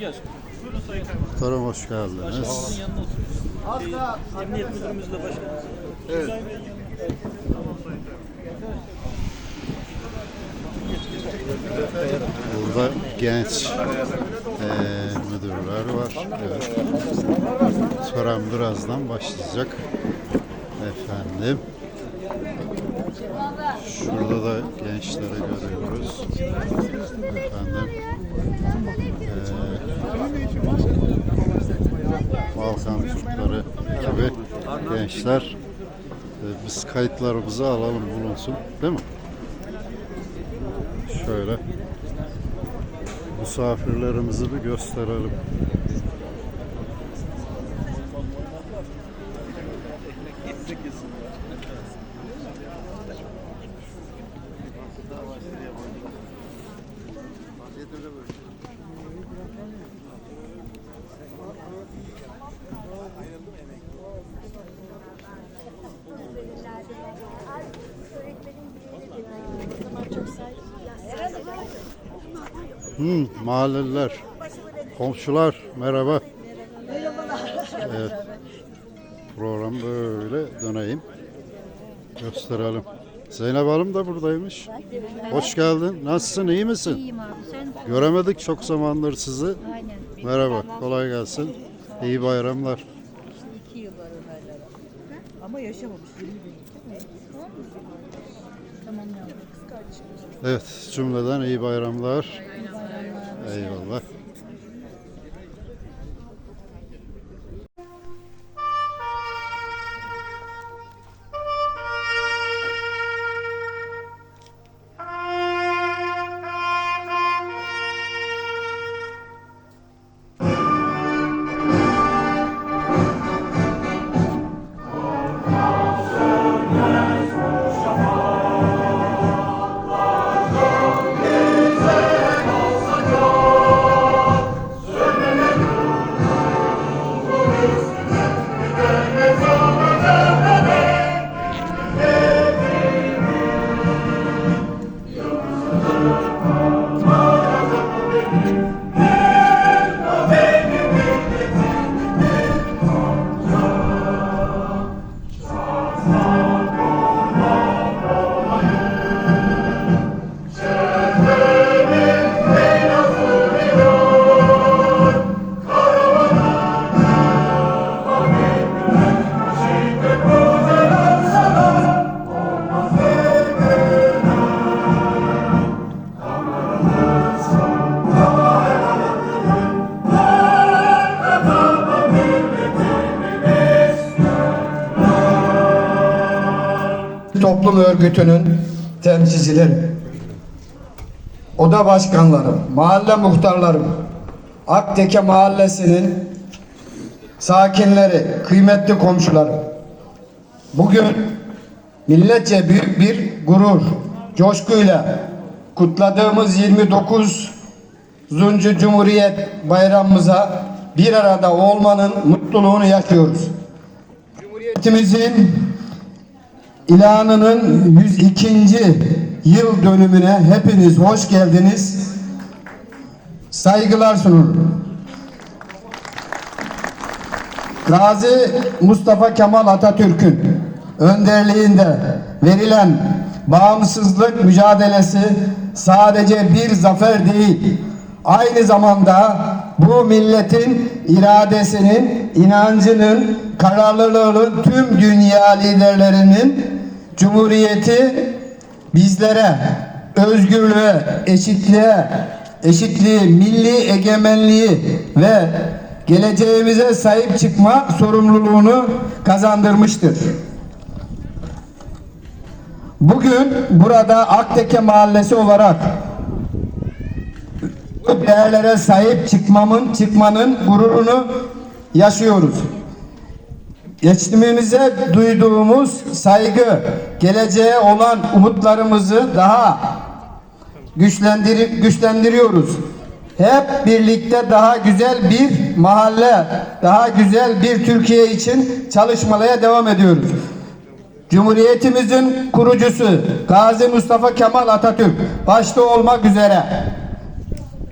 Buyurun sayın. muhtarım hoş geldiniz. Başkanımızın oturuyoruz. Daha Emniyet müdürümüzle başkanımız. Evet. Burada genç eee müdürler var. Evet. Tören birazdan başlayacak. Efendim. Şurada da gençleri görüyoruz. Efendim. Eee Balkan Türkleri gibi gençler. Eee, biz kayıtlarımızı alalım bulunsun. Değil mi? Şöyle misafirlerimizi bir gösterelim. Hmm, mahalleliler, komşular merhaba. Evet. Program böyle döneyim. Gösterelim. Zeynep Hanım da buradaymış. Hoş geldin. Nasılsın? iyi misin? İyiyim abi sen. Göremedik çok zamandır sizi. Aynen. Merhaba. Kolay gelsin. İyi bayramlar. İki yıl var. Ama yaşamamış. 20 bin. Tamam yavrum. Evet, cümleden iyi bayramlar. Eyvallah. Örgütünün temsilcileri, oda başkanlarım, mahalle muhtarlarım, Akteke Mahallesi'nin sakinleri, kıymetli komşularım. Bugün milletçe büyük bir gurur, coşkuyla kutladığımız 29. Cumhuriyet bayramımıza bir arada olmanın mutluluğunu yaşıyoruz. Cumhuriyetimizin İlanının 102. yıl dönümüne hepiniz hoş geldiniz. Saygılar sunurum. Gazi Mustafa Kemal Atatürk'ün önderliğinde verilen bağımsızlık mücadelesi sadece bir zafer değil, aynı zamanda bu milletin iradesinin, inancının, kararlılığının tüm dünya liderlerinin Cumhuriyeti bizlere özgürlüğe, eşitliğe, eşitliği, milli egemenliği ve geleceğimize sahip çıkma sorumluluğunu kazandırmıştır. Bugün burada Akteke Mahallesi olarak bu değerlere sahip çıkmamın, çıkmanın gururunu yaşıyoruz. Geçtimimize duyduğumuz saygı, geleceğe olan umutlarımızı daha güçlendir güçlendiriyoruz. Hep birlikte daha güzel bir mahalle, daha güzel bir Türkiye için çalışmaya devam ediyoruz. Cumhuriyetimizin kurucusu Gazi Mustafa Kemal Atatürk başta olmak üzere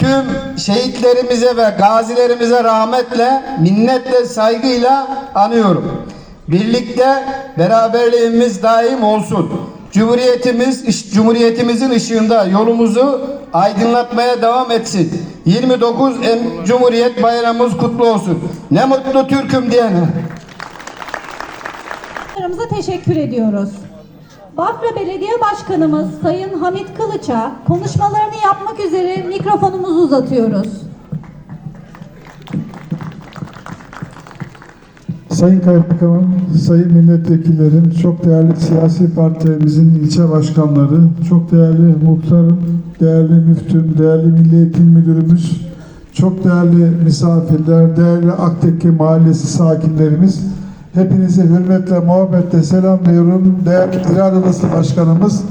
tüm şehitlerimize ve gazilerimize rahmetle, minnetle, saygıyla anıyorum. Birlikte beraberliğimiz daim olsun. Cumhuriyetimiz, Cumhuriyetimizin ışığında yolumuzu aydınlatmaya devam etsin. 29 em- Cumhuriyet Bayramımız kutlu olsun. Ne mutlu Türk'üm diyene. Teşekkür ediyoruz. Bafra Belediye Başkanımız Sayın Hamit Kılıç'a konuşmalarını yapmak üzere mikrofonumuzu uzatıyoruz. Sayın Kaymakamım, Sayın Milletvekillerim, çok değerli siyasi partilerimizin ilçe başkanları, çok değerli muhtarım, değerli müftüm, değerli Milli Eğitim Müdürümüz, çok değerli misafirler, değerli Aktekke Mahallesi sakinlerimiz, hepinize hürmetle, muhabbetle selamlıyorum. Değerli Odası Başkanımız,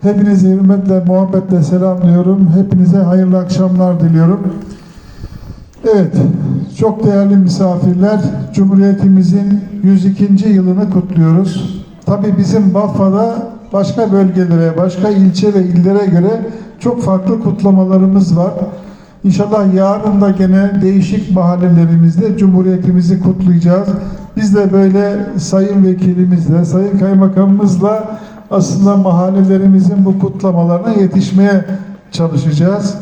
hepinize hürmetle, muhabbetle selamlıyorum. Hepinize hayırlı akşamlar diliyorum. Evet, çok değerli misafirler, Cumhuriyetimizin 102. yılını kutluyoruz. Tabii bizim Bafra'da başka bölgelere, başka ilçe ve illere göre çok farklı kutlamalarımız var. İnşallah yarın da gene değişik mahallelerimizde Cumhuriyetimizi kutlayacağız. Biz de böyle sayın vekilimizle, sayın kaymakamımızla aslında mahallelerimizin bu kutlamalarına yetişmeye çalışacağız.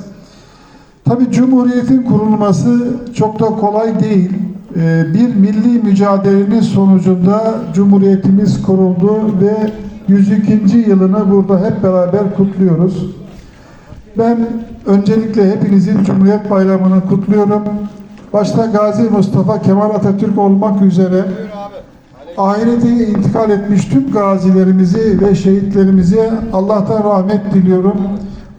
Tabii Cumhuriyet'in kurulması çok da kolay değil. Ee, Bir milli mücadelenin sonucunda Cumhuriyetimiz kuruldu ve 102. yılını burada hep beraber kutluyoruz. Ben öncelikle hepinizin Cumhuriyet Bayramı'nı kutluyorum. Başta Gazi Mustafa Kemal Atatürk olmak üzere ahirete intikal etmiş tüm gazilerimizi ve şehitlerimize Allah'tan rahmet diliyorum.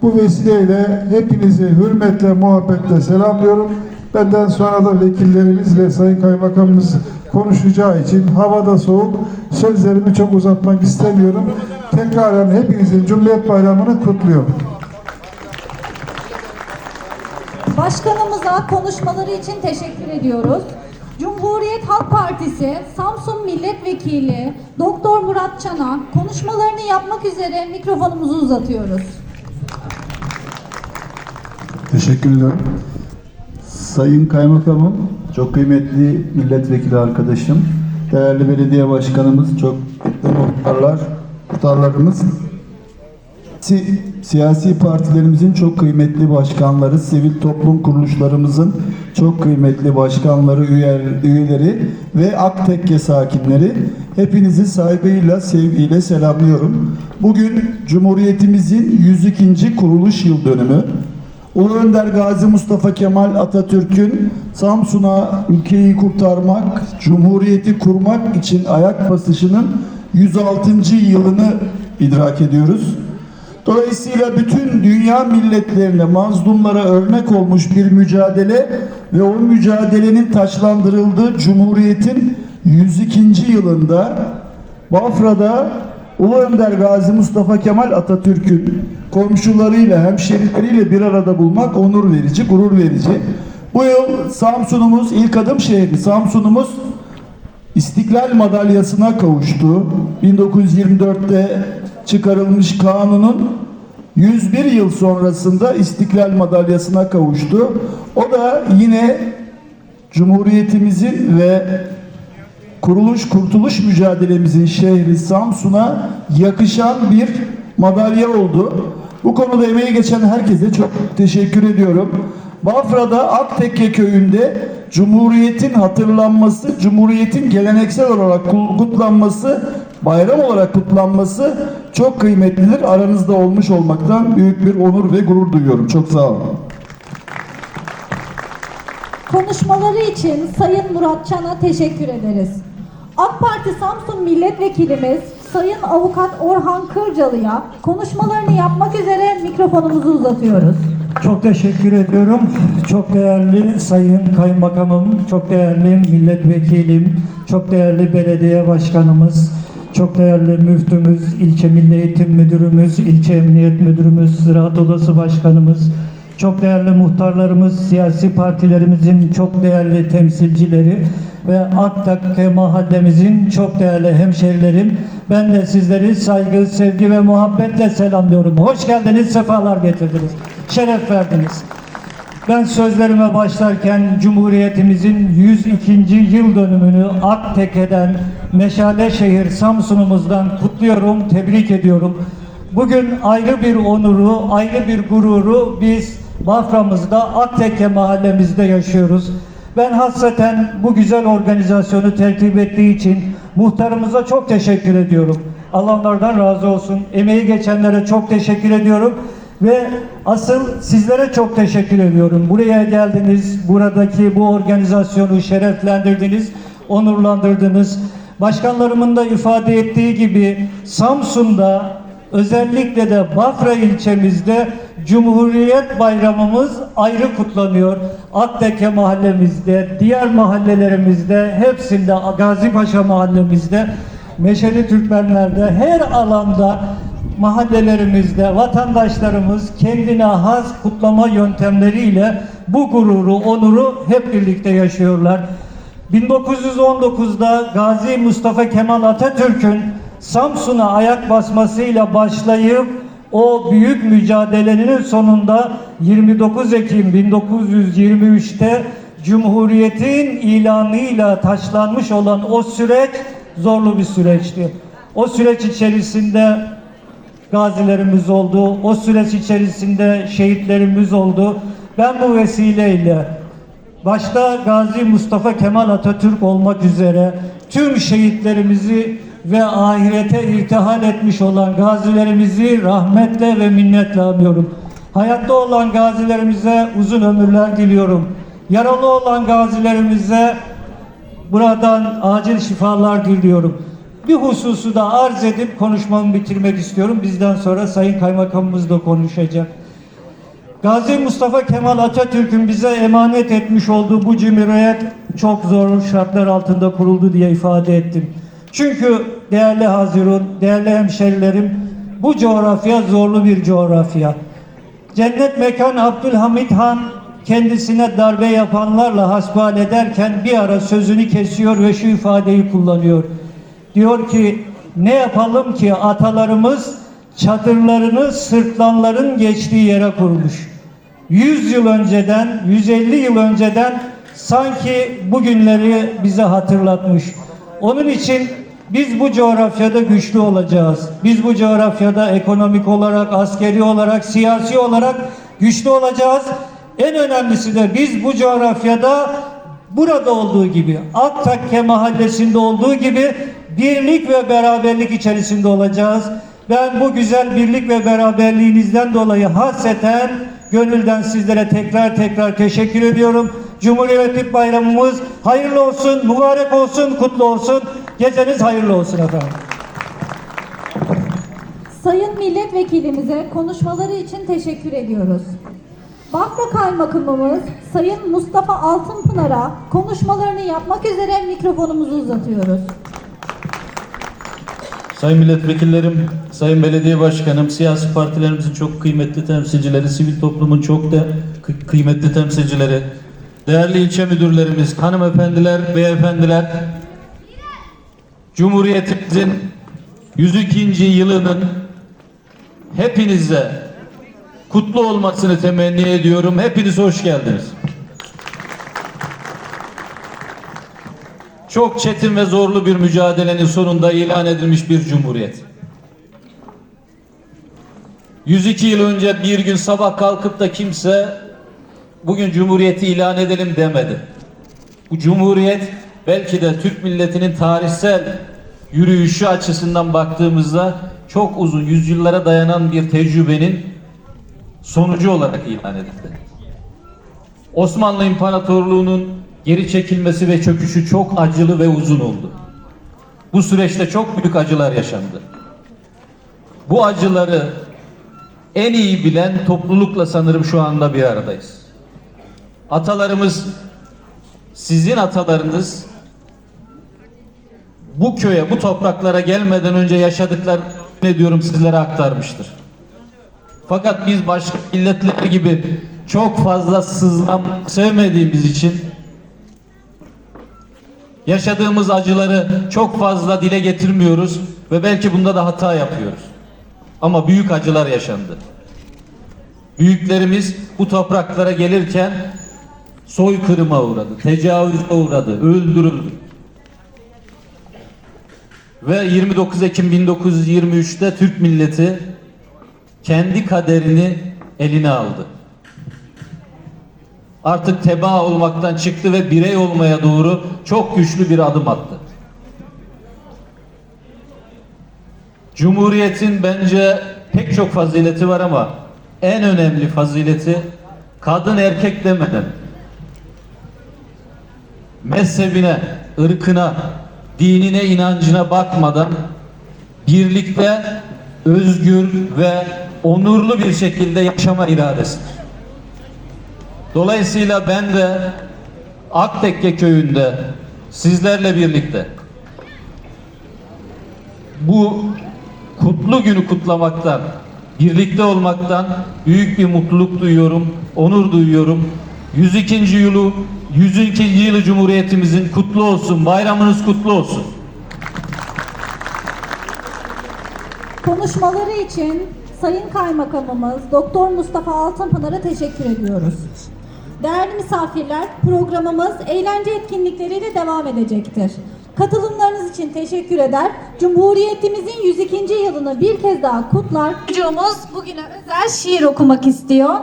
Bu vesileyle hepinizi hürmetle, muhabbetle selamlıyorum. Benden sonra da vekillerimiz ve Sayın Kaymakamımız konuşacağı için havada soğuk sözlerimi çok uzatmak istemiyorum. Tekraren hepinizin Cumhuriyet Bayramı'nı kutluyorum. Başkanımıza konuşmaları için teşekkür ediyoruz. Cumhuriyet Halk Partisi Samsun Milletvekili Doktor Murat Çan'a konuşmalarını yapmak üzere mikrofonumuzu uzatıyoruz. Teşekkür ederim. Sayın Kaymakamım, çok kıymetli milletvekili arkadaşım, değerli belediye başkanımız, çok kıymetli muhtarlar, muhtarlarımız, si- siyasi partilerimizin çok kıymetli başkanları, sivil toplum kuruluşlarımızın çok kıymetli başkanları, üye- üyeleri ve Aktekke sakinleri hepinizi saygıyla, sevgiyle selamlıyorum. Bugün Cumhuriyetimizin 102. kuruluş yıl dönümü. Ulu Önder Gazi Mustafa Kemal Atatürk'ün Samsun'a ülkeyi kurtarmak, cumhuriyeti kurmak için ayak basışının 106. yılını idrak ediyoruz. Dolayısıyla bütün dünya milletlerine, mazlumlara örnek olmuş bir mücadele ve o mücadelenin taçlandırıldığı Cumhuriyet'in 102. yılında Bafra'da Ulu Önder Gazi Mustafa Kemal Atatürk'ün komşularıyla, hemşerileriyle bir arada bulmak onur verici, gurur verici. Bu yıl Samsun'umuz, ilk adım şehri Samsun'umuz İstiklal madalyasına kavuştu. 1924'te çıkarılmış kanunun 101 yıl sonrasında İstiklal madalyasına kavuştu. O da yine Cumhuriyetimizin ve kuruluş kurtuluş mücadelemizin şehri Samsun'a yakışan bir madalya oldu. Bu konuda emeği geçen herkese çok teşekkür ediyorum. Bafra'da Aktekke köyünde Cumhuriyet'in hatırlanması, Cumhuriyet'in geleneksel olarak kutlanması, bayram olarak kutlanması çok kıymetlidir. Aranızda olmuş olmaktan büyük bir onur ve gurur duyuyorum. Çok sağ olun. Konuşmaları için Sayın Murat Çan'a teşekkür ederiz. AK Parti Samsun Milletvekilimiz Sayın Avukat Orhan Kırcalı'ya konuşmalarını yapmak üzere mikrofonumuzu uzatıyoruz. Çok teşekkür ediyorum. Çok değerli Sayın Kaymakamım, çok değerli milletvekilim, çok değerli belediye başkanımız, çok değerli müftümüz, ilçe milli eğitim müdürümüz, ilçe emniyet müdürümüz, ziraat odası başkanımız, çok değerli muhtarlarımız, siyasi partilerimizin çok değerli temsilcileri ve Aktakke mahallemizin çok değerli hemşerilerim Ben de sizleri saygı, sevgi ve muhabbetle selamlıyorum. Hoş geldiniz, sefalar getirdiniz. Şeref verdiniz. Ben sözlerime başlarken Cumhuriyetimizin 102. yıl dönümünü Akteke'den, Meşale şehir Samsun'umuzdan kutluyorum, tebrik ediyorum. Bugün ayrı bir onuru, ayrı bir gururu biz Bafra'mızda Akteke mahallemizde yaşıyoruz. Ben hasreten bu güzel organizasyonu tertip ettiği için muhtarımıza çok teşekkür ediyorum. Allah onlardan razı olsun. Emeği geçenlere çok teşekkür ediyorum. Ve asıl sizlere çok teşekkür ediyorum. Buraya geldiniz, buradaki bu organizasyonu şereflendirdiniz, onurlandırdınız. Başkanlarımın da ifade ettiği gibi Samsun'da özellikle de Bafra ilçemizde Cumhuriyet Bayramımız ayrı kutlanıyor. Atteke mahallemizde, diğer mahallelerimizde, hepsinde, Gazi Paşa mahallemizde, Meşeli Türkmenler'de, her alanda mahallelerimizde vatandaşlarımız kendine has kutlama yöntemleriyle bu gururu, onuru hep birlikte yaşıyorlar. 1919'da Gazi Mustafa Kemal Atatürk'ün Samsun'a ayak basmasıyla başlayıp o büyük mücadelenin sonunda 29 Ekim 1923'te Cumhuriyet'in ilanıyla taçlanmış olan o süreç zorlu bir süreçti. O süreç içerisinde gazilerimiz oldu. O süreç içerisinde şehitlerimiz oldu. Ben bu vesileyle başta Gazi Mustafa Kemal Atatürk olmak üzere tüm şehitlerimizi ve ahirete irtihal etmiş olan gazilerimizi rahmetle ve minnetle anıyorum. Hayatta olan gazilerimize uzun ömürler diliyorum. Yaralı olan gazilerimize buradan acil şifalar diliyorum. Bir hususu da arz edip konuşmamı bitirmek istiyorum. Bizden sonra Sayın Kaymakamımız da konuşacak. Gazi Mustafa Kemal Atatürk'ün bize emanet etmiş olduğu bu cumhuriyet çok zor şartlar altında kuruldu diye ifade ettim. Çünkü değerli Hazirun, değerli hemşerilerim bu coğrafya zorlu bir coğrafya. Cennet mekan Abdülhamit Han kendisine darbe yapanlarla hasbihal ederken bir ara sözünü kesiyor ve şu ifadeyi kullanıyor. Diyor ki ne yapalım ki atalarımız çadırlarını sırtlanların geçtiği yere kurmuş. 100 yıl önceden, 150 yıl önceden sanki bugünleri bize hatırlatmış. Onun için biz bu coğrafyada güçlü olacağız. Biz bu coğrafyada ekonomik olarak, askeri olarak, siyasi olarak güçlü olacağız. En önemlisi de biz bu coğrafyada burada olduğu gibi, Aktakke mahallesinde olduğu gibi birlik ve beraberlik içerisinde olacağız. Ben bu güzel birlik ve beraberliğinizden dolayı hasreten gönülden sizlere tekrar tekrar teşekkür ediyorum. Cumhuriyet Bayramımız hayırlı olsun, mübarek olsun, kutlu olsun. Geceniz hayırlı olsun efendim. Sayın milletvekilimize konuşmaları için teşekkür ediyoruz. Bafra Kaymakamımız Sayın Mustafa Altınpınar'a konuşmalarını yapmak üzere mikrofonumuzu uzatıyoruz. Sayın milletvekillerim, sayın belediye başkanım, siyasi partilerimizin çok kıymetli temsilcileri, sivil toplumun çok da kı- kıymetli temsilcileri, değerli ilçe müdürlerimiz, hanımefendiler, beyefendiler, Cumhuriyetimizin 102. yılının hepinize kutlu olmasını temenni ediyorum. Hepiniz hoş geldiniz. Çok çetin ve zorlu bir mücadelenin sonunda ilan edilmiş bir cumhuriyet. 102 yıl önce bir gün sabah kalkıp da kimse bugün cumhuriyeti ilan edelim demedi. Bu cumhuriyet belki de Türk milletinin tarihsel yürüyüşü açısından baktığımızda çok uzun yüzyıllara dayanan bir tecrübenin sonucu olarak ilan edildi. Osmanlı İmparatorluğu'nun geri çekilmesi ve çöküşü çok acılı ve uzun oldu. Bu süreçte çok büyük acılar yaşandı. Bu acıları en iyi bilen toplulukla sanırım şu anda bir aradayız. Atalarımız, sizin atalarınız bu köye, bu topraklara gelmeden önce yaşadıkları ne diyorum sizlere aktarmıştır. Fakat biz başka milletler gibi çok fazla sızlam sevmediğimiz için yaşadığımız acıları çok fazla dile getirmiyoruz. Ve belki bunda da hata yapıyoruz. Ama büyük acılar yaşandı. Büyüklerimiz bu topraklara gelirken soykırıma uğradı, tecavüze uğradı, öldürüldü. Ve 29 Ekim 1923'te Türk milleti kendi kaderini eline aldı. Artık tebaa olmaktan çıktı ve birey olmaya doğru çok güçlü bir adım attı. Cumhuriyetin bence pek çok fazileti var ama en önemli fazileti kadın erkek demeden mezhebine, ırkına, dinine, inancına bakmadan birlikte özgür ve onurlu bir şekilde yaşama iradesidir. Dolayısıyla ben de Aktekke köyünde sizlerle birlikte bu kutlu günü kutlamaktan, birlikte olmaktan büyük bir mutluluk duyuyorum, onur duyuyorum. 102. yılı 102. yılı Cumhuriyetimizin kutlu olsun, bayramınız kutlu olsun. Konuşmaları için Sayın Kaymakamımız Doktor Mustafa Altanpınar'a teşekkür ediyoruz. Değerli misafirler, programımız eğlence etkinlikleriyle devam edecektir. Katılımlarınız için teşekkür eder. Cumhuriyetimizin 102. yılını bir kez daha kutlar. Çocuğumuz bugüne özel şiir okumak istiyor.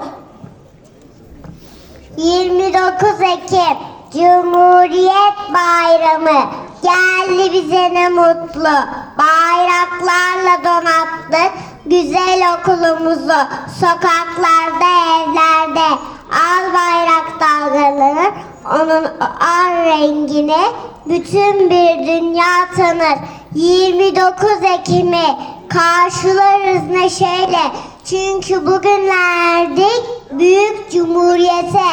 29 Ekim Cumhuriyet Bayramı geldi bize ne mutlu bayraklarla donattık güzel okulumuzu sokaklarda evlerde al bayrak dalgalanır onun ar rengini bütün bir dünya tanır 29 Ekim'i karşılarız neşeyle çünkü bugün erdik büyük cumhuriyete.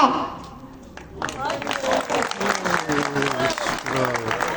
Bravo.